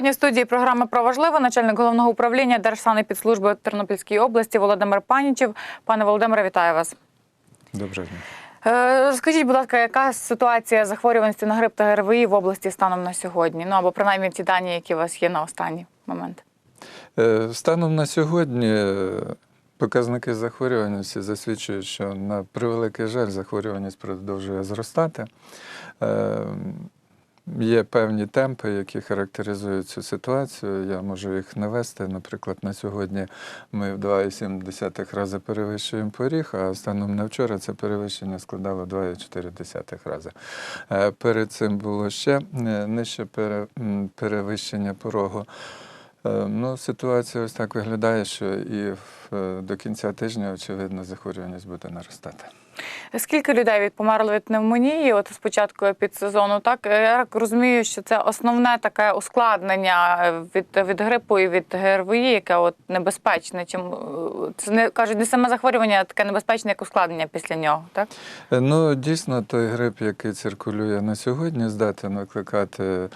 Сьогодні в студії програми про важливе начальник головного управління Держсанепідслужби Тернопільській області Володимир Панічев. Пане Володимире, вітаю вас. Доброго дня. Е, Розкажіть, будь ласка, яка ситуація захворюваності на грип та ГРВІ в області станом на сьогодні? Ну або принаймні ті дані, які у вас є на останній момент. Е, Станом на сьогодні е, показники захворюваності засвідчують, що на превеликий жаль захворюваність продовжує зростати. Є певні темпи, які характеризують цю ситуацію. Я можу їх навести. Наприклад, на сьогодні ми в 2,7 рази перевищуємо поріг, а станом на вчора це перевищення складало 2,4 рази. Е, Перед цим було ще е, нижче перевищення порогу. Е, Ну, ситуація ось так виглядає, що і до кінця тижня, очевидно, захворюваність буде наростати. Скільки людей від померли від пневмонії? От спочатку підсезону, так Е, я розумію, що це основне таке ускладнення е, від, від грипу і від ГРВІ, яке от небезпечне. Чим е, це не кажуть, не саме захворювання, а таке небезпечне, як ускладнення після нього, так? Ну, дійсно, той грип, який циркулює на сьогодні, здатен викликати,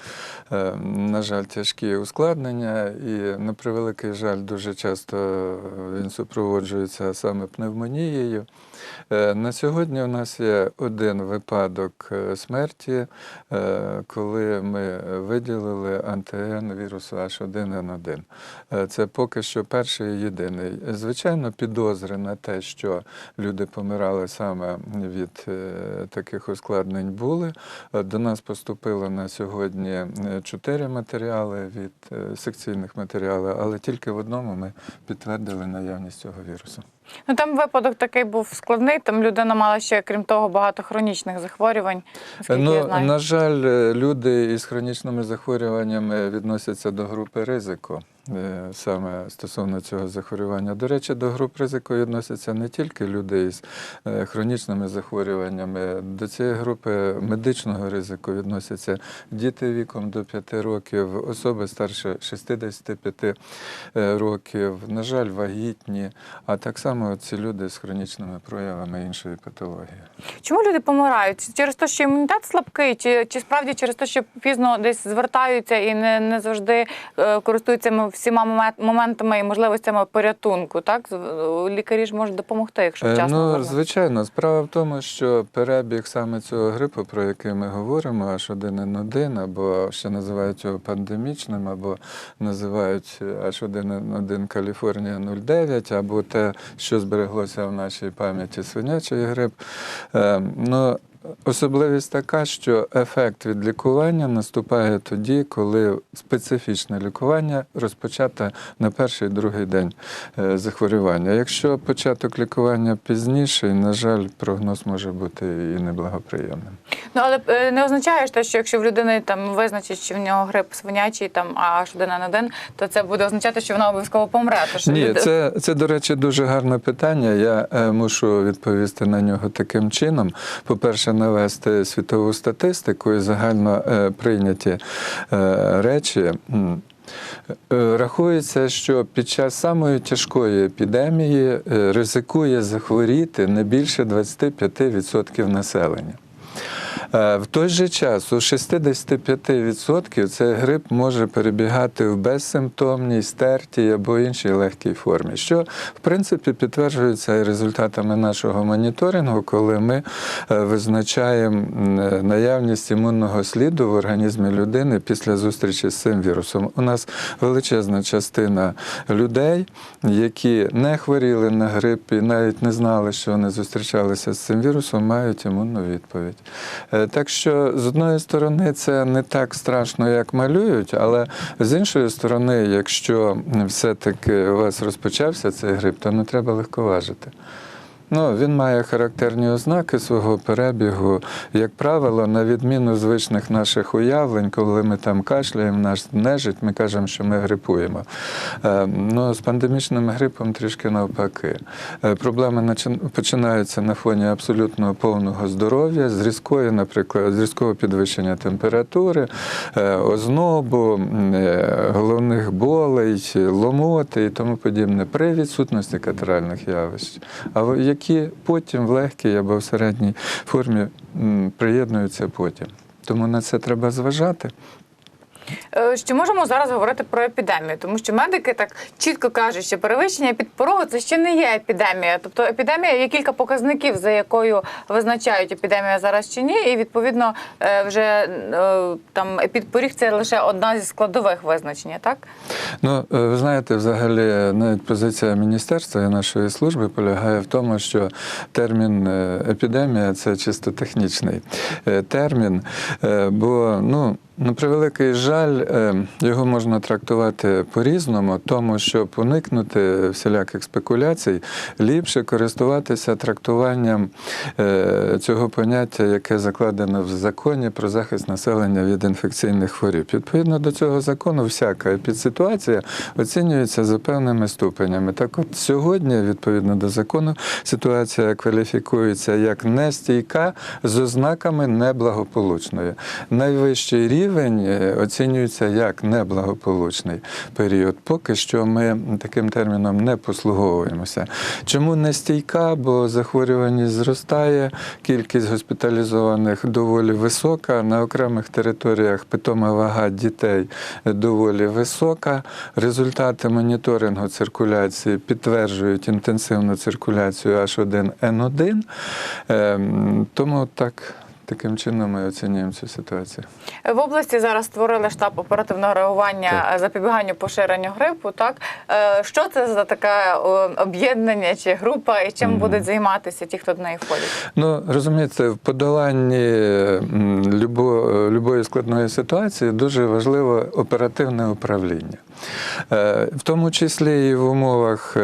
на жаль, тяжкі ускладнення. І на превеликий жаль, дуже часто він супроводжується саме пневмонією. На сьогодні у нас є один випадок е, смерті, е, коли ми виділили антиген вірусу H1N1. Е, Це поки що перший і єдиний. Звичайно, підозри на те, що люди помирали саме від таких ускладнень були. До нас поступило на сьогодні чотири матеріали від секційних матеріалів, але тільки в одному ми підтвердили наявність цього вірусу. Ну там випадок такий був складний. Там людина мала ще, крім того, багато хронічних захворювань. Ну, я знаю. на жаль, люди із хронічними захворюваннями відносяться до групи ризику. Е, Саме стосовно цього захворювання. До речі, до груп ризику відносяться не тільки люди із е, хронічними захворюваннями. До цієї групи медичного ризику відносяться діти віком до 5 років, особи старше 65 е, років, на жаль, вагітні, а так само ці люди з хронічними проявами іншої патології. Чому люди помирають? Через те, що імунітет слабкий, чи, чи справді через те, що пізно десь звертаються і не, не завжди користуються всіма моме- моментами і можливостями порятунку? Так З- лікарі ж можуть допомогти, якщо Е, вчасно Ну, звернутися. звичайно, справа в тому, що перебіг саме цього грипу, про який ми говоримо, H1N1, або ще називають його пандемічним, або називають H1N1 Каліфорнія 09, або те, що збереглося в нашій пам'яті свинячий грип. Е, Ну, Особливість така, що ефект від лікування наступає тоді, коли специфічне лікування розпочато на перший другий день е, захворювання. Якщо початок лікування пізніший, на жаль, прогноз може бути і неблагоприємним. Ну але е, не означає ж те, що якщо в людини там визначить, що в нього грип свинячий, там аж один на один, то це буде означати, що вона обов'язково помре. Тож Ні, люди- це, це, до речі, дуже гарне питання. Я е, мушу відповісти на нього таким чином. По-перше, навести світову статистику і загально е, прийняті е, речі. Е, Рахується, що під час самої тяжкої епідемії е, ризикує захворіти не більше 25% населення. Е, В той же час у 65% цей грип може перебігати в безсимптомній, стертій або іншій легкій формі, що в принципі підтверджується і результатами нашого моніторингу, коли ми е, визначаємо е, наявність імунного сліду в організмі людини після зустрічі з цим вірусом. У нас величезна частина людей, які не хворіли на грип і навіть не знали, що вони зустрічалися з цим вірусом, мають імунну відповідь. Так що з одної сторони це не так страшно, як малюють, але з іншої сторони, якщо все-таки у вас розпочався цей грип, то не треба легковажити. Ну, він має характерні ознаки свого перебігу. Як правило, на відміну звичних наших уявлень, коли ми там кашляємо, нас нежить, ми кажемо, що ми грипуємо. Е, Ну, з пандемічним грипом трішки навпаки. Е, Проблеми починаються на фоні абсолютно повного здоров'я, з різкої, наприклад, з різкого підвищення температури, е, ознобу, головних болей, ломоти і тому подібне, при відсутності катаральних явищ. А в- які потім в легкій або в середній формі приєднуються потім. Тому на це треба зважати. Е, Що можемо зараз говорити про епідемію, тому що медики так чітко кажуть, що перевищення підпорогу це ще не є епідемія. Тобто епідемія є кілька показників, за якою визначають епідемія зараз чи ні, і відповідно е, вже е, там підпоріг це лише одна зі складових визначення, так? Ну, ви знаєте, взагалі навіть позиція міністерства і нашої служби полягає в тому, що термін епідемія це чисто технічний термін, бо ну. На превеликий жаль, е, його можна трактувати по-різному, тому щоб уникнути всіляких спекуляцій, ліпше користуватися трактуванням е, цього поняття, яке закладено в законі про захист населення від інфекційних хворіб. Відповідно до цього закону, всяка епідситуація оцінюється за певними ступенями. Так, от сьогодні, відповідно до закону, ситуація кваліфікується як нестійка з ознаками неблагополучної. Найвищий рівень е, оцінюється як неблагополучний період. Поки що ми таким терміном не послуговуємося. Чому нестійка? Бо захворюваність зростає, кількість госпіталізованих доволі висока. На окремих територіях питома вага дітей доволі висока. Результати моніторингу циркуляції підтверджують інтенсивну циркуляцію H1N1. Ем, Тому так. Таким чином ми оцінюємо цю ситуацію. В області зараз створили штаб оперативного реагування Так. е, запобіганню поширенню грипу. Так е, що це за таке об'єднання чи група, і чим будуть займатися ті, хто до неї входять? Ну розумієте, в подоланні любо, любої складної ситуації дуже важливо оперативне управління, Е, в тому числі і в умовах.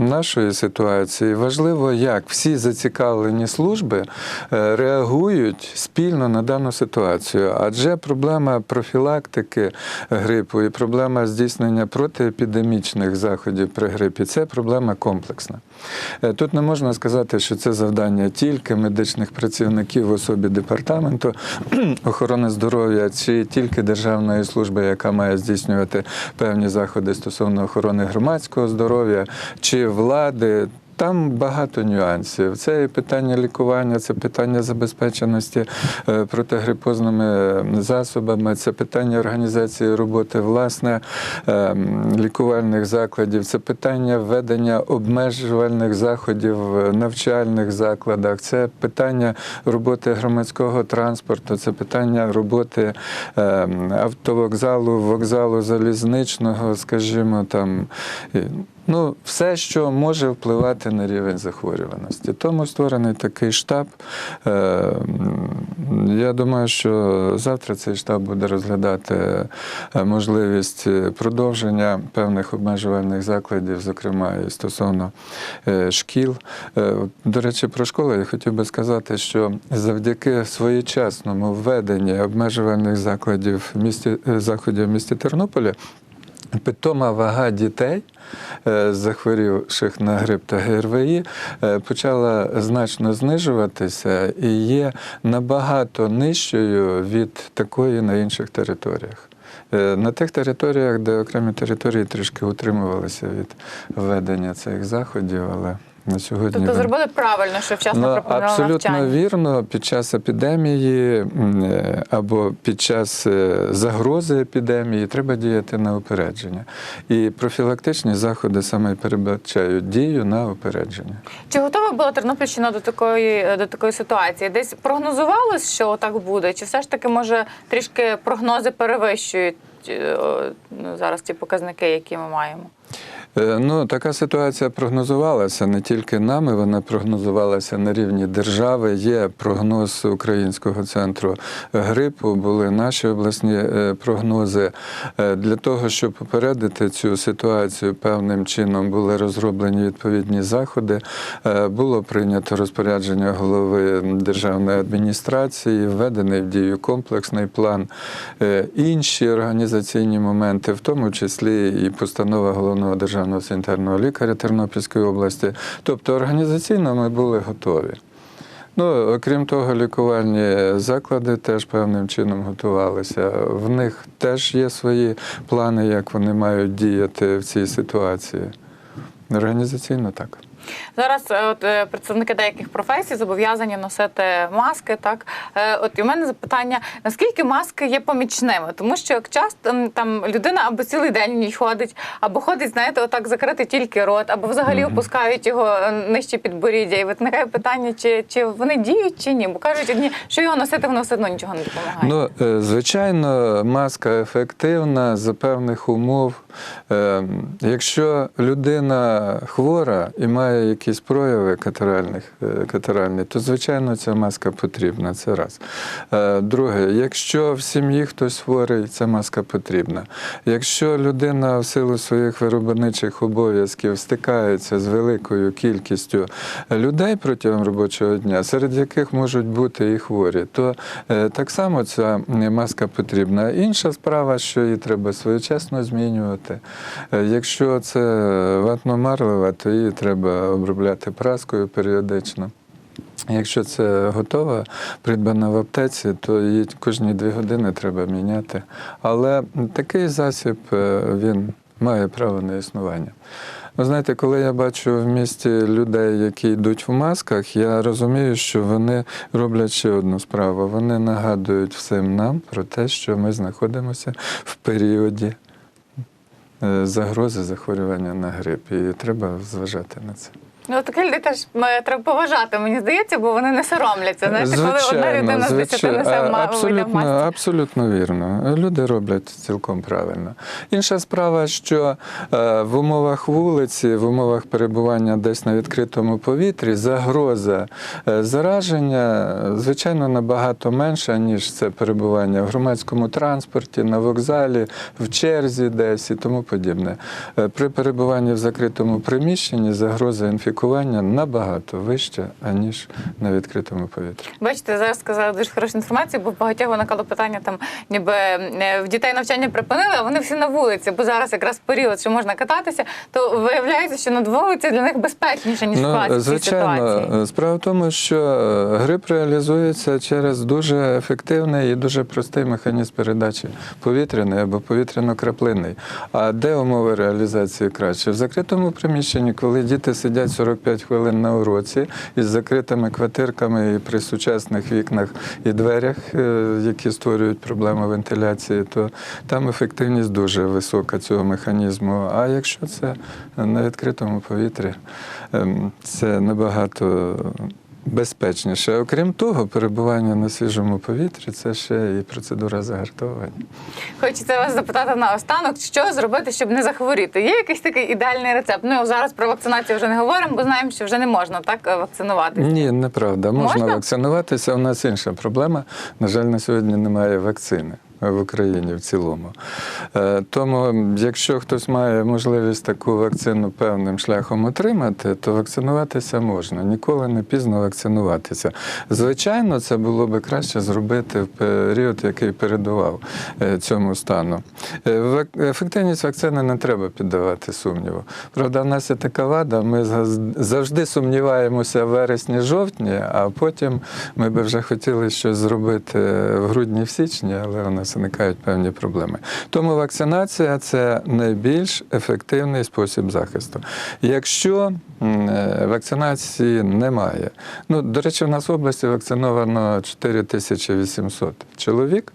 Нашої ситуації важливо, як всі зацікавлені служби е, реагують спільно на дану ситуацію, адже проблема профілактики грипу і проблема здійснення протиепідемічних заходів при грипі це проблема комплексна. Е, Тут не можна сказати, що це завдання тільки медичних працівників в особі департаменту охорони здоров'я чи тільки державної служби, яка має здійснювати певні заходи стосовно охорони громадського здоров'я, чи влади. Там багато нюансів. Це і питання лікування, це питання забезпеченості е, протигрипозними засобами, це питання організації роботи власне е, лікувальних закладів, це питання введення обмежувальних заходів в навчальних закладах, це питання роботи громадського транспорту, це питання роботи е, автовокзалу, вокзалу залізничного, скажімо, там. Ну, все, що може впливати на рівень захворюваності. Тому створений такий штаб. Е, Я думаю, що завтра цей штаб буде розглядати е, можливість продовження певних обмежувальних закладів, зокрема і стосовно е, шкіл. Е, До речі, про школи я хотів би сказати, що завдяки своєчасному введенні обмежувальних закладів в місті е, заходів в місті Тернополі. Питома вага дітей, е, захворівших на грип та ГРВІ, е, почала значно знижуватися і є набагато нижчою від такої на інших територіях. Е, На тих територіях, де окремі території трішки утримувалися від введення цих заходів, але на сьогодні Тобто зробили правильно, що вчасно Ну, пропонували абсолютно навчання. вірно. Під час епідемії е, або під час е, загрози епідемії треба діяти на упередження. І профілактичні заходи саме передбачають дію на упередження. Чи готова була Тернопільщина до такої до такої ситуації? Десь прогнозувалось, що так буде, чи все ж таки може трішки прогнози перевищують е, ну, зараз ті показники, які ми маємо? Е, Ну, така ситуація прогнозувалася не тільки нами, вона прогнозувалася на рівні держави. Є прогноз Українського центру грипу, були наші обласні е, прогнози. Е, Для того, щоб попередити цю ситуацію, певним чином були розроблені відповідні заходи. Було прийнято розпорядження голови державної адміністрації, введений в дію комплексний план. Інші організаційні моменти, в тому числі і постанова головного державного санітарного лікаря Тернопільської області. Тобто організаційно ми були готові. Ну, окрім того, лікувальні заклади теж певним чином готувалися. В них теж є свої плани, як вони мають діяти в цій ситуації. Організаційно так. Зараз е, от, е, представники деяких професій зобов'язані носити маски. Так Е, от і в мене запитання: наскільки маски є помічними? Тому що як часто там людина або цілий день в ній ходить, або ходить, знаєте, отак закрити тільки рот, або взагалі опускають його нижче підборіддя. І виникає питання, чи, чи вони діють, чи ні? Бо кажуть одні, що його носити, воно все одно нічого не допомагає. Ну, звичайно, маска ефективна за певних умов. Е, Якщо людина хвора і має якісь прояви катаральних, е, катаральні, то звичайно ця маска потрібна. Це раз. Е, Друге, якщо в сім'ї хтось хворий, ця маска потрібна. Якщо людина в силу своїх виробничих обов'язків стикається з великою кількістю людей протягом робочого дня, серед яких можуть бути і хворі, то е, так само ця маска потрібна. Інша справа, що її треба своєчасно змінювати. Якщо це ватно-марлева, то її треба обробляти праскою періодично. Якщо це готова, придбана в аптеці, то її кожні дві години треба міняти. Але такий засіб е, він має право на існування. Ви знаєте, коли я бачу в місті людей, які йдуть в масках, я розумію, що вони роблять ще одну справу. Вони нагадують всім нам про те, що ми знаходимося в періоді загрози захворювання на грип. І треба зважати на це. Ну, таких людей теж е, треба поважати, мені здається, бо вони не соромляться. Знаєте, коли одна людина з десяти несе в ма- абсолютно, абсолютно вірно. Люди роблять цілком правильно. Інша справа, що е, в умовах вулиці, в умовах перебування десь на відкритому повітрі, загроза е, зараження, е, звичайно, набагато менша, ніж це перебування в громадському транспорті, на вокзалі, в черзі десь і тому подібне. Е, При перебуванні в закритому приміщенні загроза інфікування набагато вища, аніж на відкритому повітрі. Бачите, зараз сказали дуже хорошу інформацію, бо багатьох виникало питання там, ніби е, в дітей навчання припинили, а вони всі на вулиці, бо зараз якраз період, що можна кататися, то виявляється, що над вулиці для них безпечніше, ніж в класі Ну, звичайно, ситуації. справа в тому, що е, грип реалізується через дуже ефективний і дуже простий механізм передачі повітряний або повітряно-краплинний. А де умови реалізації краще? В закритому приміщенні, коли діти сидять 45 хвилин на уроці із закритими квартирками і при сучасних вікнах і дверях, е, які створюють проблему вентиляції, то там ефективність дуже висока цього механізму. А якщо це на відкритому повітрі, ем, це набагато безпечніше. Окрім того, перебування на свіжому повітрі це ще і процедура загартовування. Хочеться вас запитати наостанок, що зробити, щоб не захворіти. Є якийсь такий ідеальний рецепт? Ну зараз про вакцинацію вже не говоримо, бо знаємо, що вже не можна так е, вакцинуватися. Ні, неправда. Можна, Можна? вакцинуватися. У нас інша проблема. На жаль, на сьогодні немає вакцини. В Україні в цілому. Е, Тому, якщо хтось має можливість таку вакцину певним шляхом отримати, то вакцинуватися можна. Ніколи не пізно вакцинуватися. Звичайно, це було би краще зробити в період, який передував е, цьому стану. Е, Ефективність вакцини не треба піддавати сумніву. Правда, в нас є така вада, ми завжди сумніваємося в вересні-жовтні, а потім ми би вже хотіли щось зробити в грудні в січні, але у нас виникають певні проблеми. Тому вакцинація це найбільш ефективний спосіб захисту. Якщо вакцинації немає, ну до речі, в нас в області вакциновано 4800 чоловік.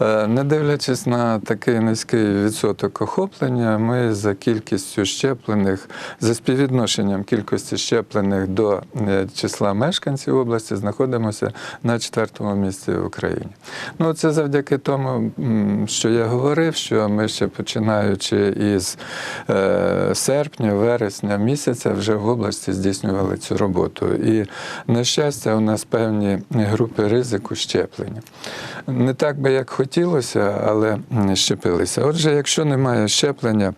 Е, Не дивлячись на такий низький відсоток охоплення, ми за кількістю щеплених, за співвідношенням кількості щеплених до е, числа мешканців області знаходимося на четвертому місці в Україні. Ну, це завдяки тому, що я говорив, що ми ще починаючи із е, серпня, вересня місяця, вже в області здійснювали цю роботу. І, на щастя, у нас певні групи ризику щеплення. Не так би як хотілося, але щепилися. Отже, якщо немає щеплення,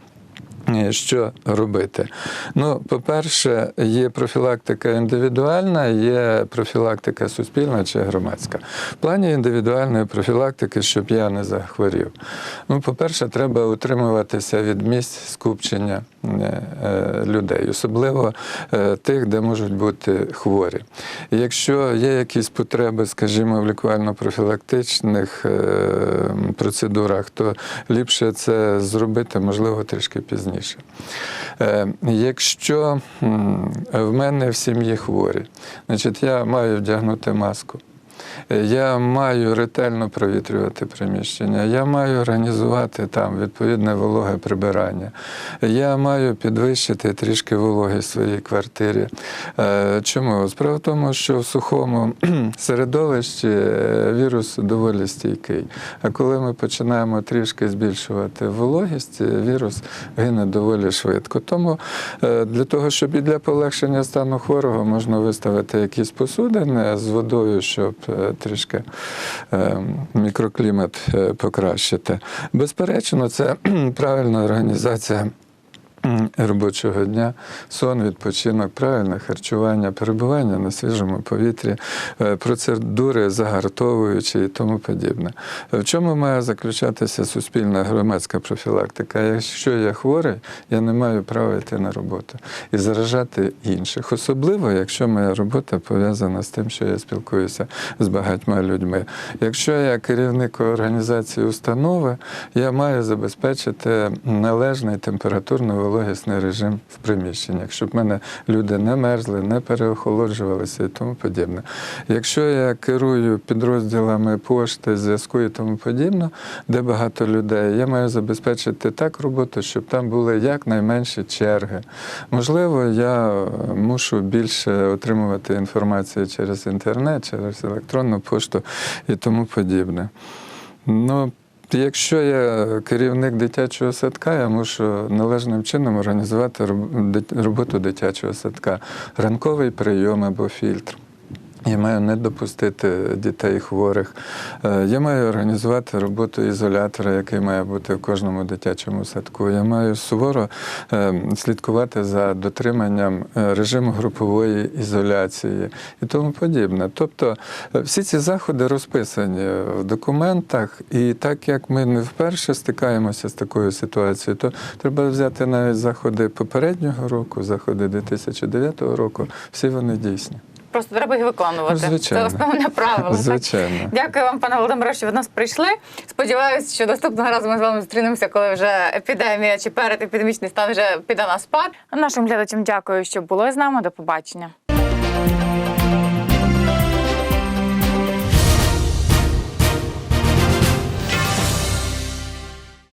Е, Що робити? Ну, по-перше, є профілактика індивідуальна, є профілактика суспільна чи громадська. В плані індивідуальної профілактики, щоб я не захворів. Ну, по-перше, треба утримуватися від місць скупчення людей, особливо е, тих, де можуть бути хворі. Якщо є якісь потреби, скажімо, в лікувально-профілактичних е, процедурах, то ліпше це зробити, можливо, трішки пізніше. Е, Якщо в мене в сім'ї хворі, значить я маю вдягнути маску. Я маю ретельно провітрювати приміщення, я маю організувати там відповідне вологе прибирання. Я маю підвищити трішки вологість в своїй квартирі. Е, Чому? Справа в тому, що в сухому середовищі е, вірус доволі стійкий. А коли ми починаємо трішки збільшувати вологість, е, вірус гине доволі швидко. Тому для того, щоб і для полегшення стану хворого можна виставити якісь посудини з водою, щоб трішки е, мікроклімат е, покращити. Безперечно, це правильна організація. Робочого дня, сон, відпочинок, правильне харчування, перебування на свіжому повітрі, е, процедури загартовуючі і тому подібне. В чому має заключатися суспільна громадська профілактика? Якщо я хворий, я не маю права йти на роботу і заражати інших, особливо якщо моя робота пов'язана з тим, що я спілкуюся з багатьма людьми. Якщо я керівник організації установи, я маю забезпечити належний температурно-вологісний режим в приміщеннях, щоб в мене люди не мерзли, не переохолоджувалися і тому подібне. Якщо я керую підрозділами пошти, зв'язку і тому подібне, де багато людей, я маю забезпечити так роботу, щоб там були якнайменші черги. Можливо, я мушу більше отримувати інформацію через інтернет, через електронну пошту і тому подібне. Ну, Якщо я керівник дитячого садка, я мушу належним чином організувати роб- роботу дитячого садка, ранковий прийом або фільтр. Я маю не допустити дітей хворих. Е, Я маю організувати роботу ізолятора, який має бути в кожному дитячому садку. Я маю суворо е, слідкувати за дотриманням е, режиму групової ізоляції і тому подібне. Тобто всі ці заходи розписані в документах, і так як ми не вперше стикаємося з такою ситуацією, то треба взяти навіть заходи попереднього року, заходи 2009 року. Всі вони дійсні. Просто треба їх виконувати. Звичайно. Це основне правило. так? Звичайно. Дякую вам, пане Володимире, що ви нас прийшли. Сподіваюся, що наступного разу ми з вами зустрінемося, коли вже епідемія чи передепідемічний стан вже піде на спад. Нашим глядачам дякую, що були з нами. До побачення.